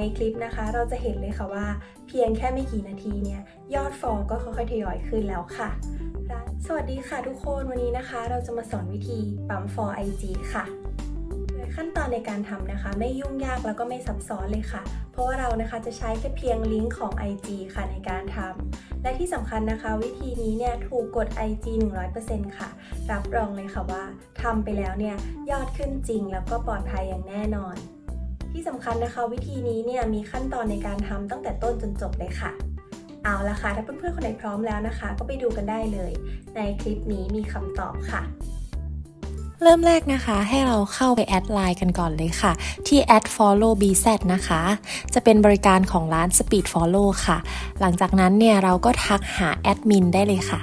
ในคลิปนะคะเราจะเห็นเลยค่ะว่า เพียงแค่ไม่กี่นาทีเนี่ยยอดฟอลก็ค่อยๆทยอยขึ้นแล้วค่ะสวัสดีค่ะทุกคนวันนี้นะคะ เราจะมาสอนวิธีปั๊ม for IG ค่ะโดยขั้นตอนในการทำนะคะ ไม่ยุ่งยากแล้วก็ไม่ซับซ้อนเลยค่ะ เพราะว่าเรานะคะจะใช้แค่เพียงลิงก์ของ IG ค่ะในการทำและที่สำคัญนะคะ วิธีนี้เนี่ยถูกกด IG 100%ค่ะ รับรองเลยค่ะว่าทำไปแล้วเนี่ยยอดขึ้นจริงแล้วก็ปลอดภัยอย่างแน่นอน ที่สำคัญนะคะวิธีนี้เนี่ยมีขั้นตอนในการทำตั้งแต่ต้นจนจบเลยค่ะ เอาละค่ะ ถ้าเพื่อนๆคนไหนพร้อมแล้วนะคะ ก็ไปดูกันได้เลย ในคลิปนี้มีคำตอบค่ะเริ่มแรกนะคะให้เราเข้าไปแอดไลน์กันก่อนเลยค่ะ ที่ add follow bz นะคะ จะเป็นบริการของร้าน speed follow ค่ะ หลังจากนั้นเนี่ยเราก็ทักหาแอดมินได้เลยค่ะ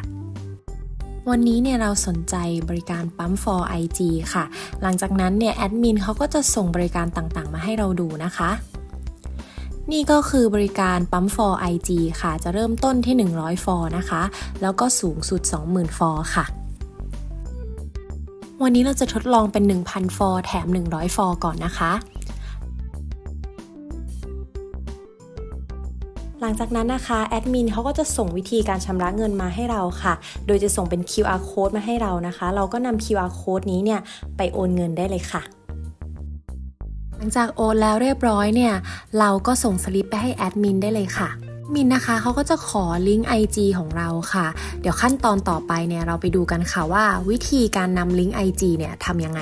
วันนี้เนี่ยเราสนใจบริการปั๊ม for IG ค่ะ หลังจากนั้นเนี่ยแอดมินเขาก็จะส่งบริการต่างๆ มาให้เราดูนะคะ นี่ก็คือบริการปั๊ม for IG ค่ะ จะเริ่มต้นที่ 100ฟอนะคะ แล้วก็สูงสุด 20,000ฟอค่ะวันนี้เราจะทดลองเป็น 1,000 ฟอร์แถม 100 ฟอร์ก่อนนะคะ หลังจากนั้นนะคะแอดมินเขาก็จะส่งวิธีการชำระเงินมาให้เราค่ะ โดยจะส่งเป็น QR code มาให้เรานะคะ เราก็นำ QR code นี้เนี่ยไปโอนเงินได้เลยค่ะหลังจากโอนแล้วเรียบร้อยเนี่ย เราก็ส่งสลิปไปให้แอดมินได้เลยค่ะมินนะคะเขาก็จะขอลิงก์ IG ของเราค่ะ เดี๋ยวขั้นตอนต่อไปเนี่ยเราไปดูกันค่ะว่า วิธีการนำลิงก์ IG เนี่ยทำยังไง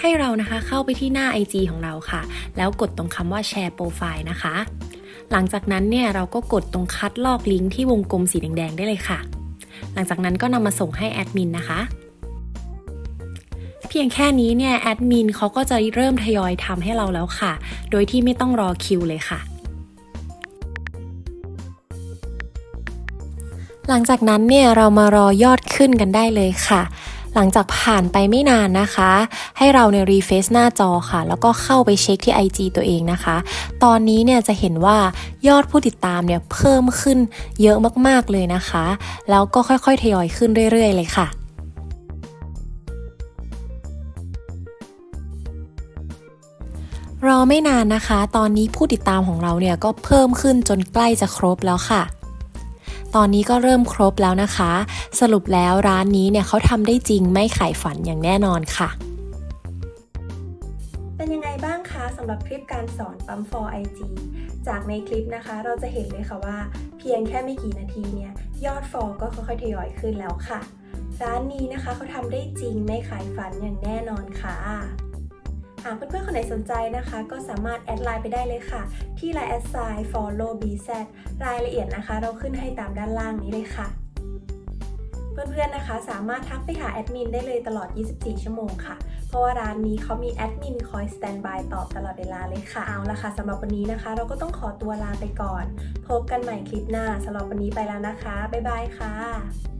ให้เรานะคะเข้าไปที่หน้า IG ของเราค่ะ แล้วกดตรงคำว่าแชร์โปรไฟล์นะคะ หลังจากนั้นเนี่ยเราก็กดตรงคัดลอกลิงก์ที่วงกลมสีแดงๆได้เลยค่ะ หลังจากนั้นก็นำมาส่งให้แอดมินนะคะ เพียงแค่นี้เนี่ยแอดมินเขาก็จะเริ่มทยอยทำให้เราแล้วค่ะ โดยที่ไม่ต้องรอคิวเลยค่ะหลังจากนั้นเนี่ยเรามารอยอดขึ้นกันได้เลยค่ะ หลังจากผ่านไปไม่นานนะคะ ให้เราในรีเฟซหน้าจอค่ะ แล้วก็เข้าไปเช็คที่ IG ตัวเองนะคะ ตอนนี้เนี่ยจะเห็นว่ายอดผู้ติดตามเนี่ยเพิ่มขึ้นเยอะมากๆเลยนะคะ แล้วก็ค่อยๆทยอยขึ้นเรื่อย ๆ เลยค่ะรอไม่นานนะคะ ตอนนี้ผู้ติดตามของเราเนี่ยก็เพิ่มขึ้นจนใกล้จะครบแล้วค่ะ ตอนนี้ก็เริ่มครบแล้วนะคะ สรุปแล้วร้านนี้เนี่ยเขาทำได้จริงไม่ขายฝันอย่างแน่นอนค่ะ เป็นยังไงบ้างคะสำหรับคลิปการสอนปั๊ม for IG จากในคลิปนะคะ เราจะเห็นเลยค่ะว่า เพียงแค่ไม่กี่นาทีเนี่ยยอดฟอลก็ค่อยๆทยอยขึ้นแล้วค่ะ ร้านนี้นะคะเขาทำได้จริงไม่ขายฝันอย่างแน่นอนค่ะ หากเพื่อนๆคนไหนสนใจนะคะ ก็สามารถแอดไลน์ไปได้เลยค่ะ ที่ Line แอดไซน์ follow bz รายละเอียดนะคะ เราขึ้นให้ตามด้านล่างนี้เลยค่ะ เพื่อนๆนะคะ สามารถทักไปหาแอดมินได้เลยตลอด 24 ชั่วโมงค่ะ เพราะว่าร้านนี้เขามีแอดมินคอยสแตนบายตอบตลอดเวลาเลยค่ะ เอาละค่ะสำหรับวันนี้นะคะ เราก็ต้องขอตัวลาไปก่อน พบกันใหม่คลิปหน้าสำหรับวันนี้ไปแล้วนะคะบ๊ายบายค่ะ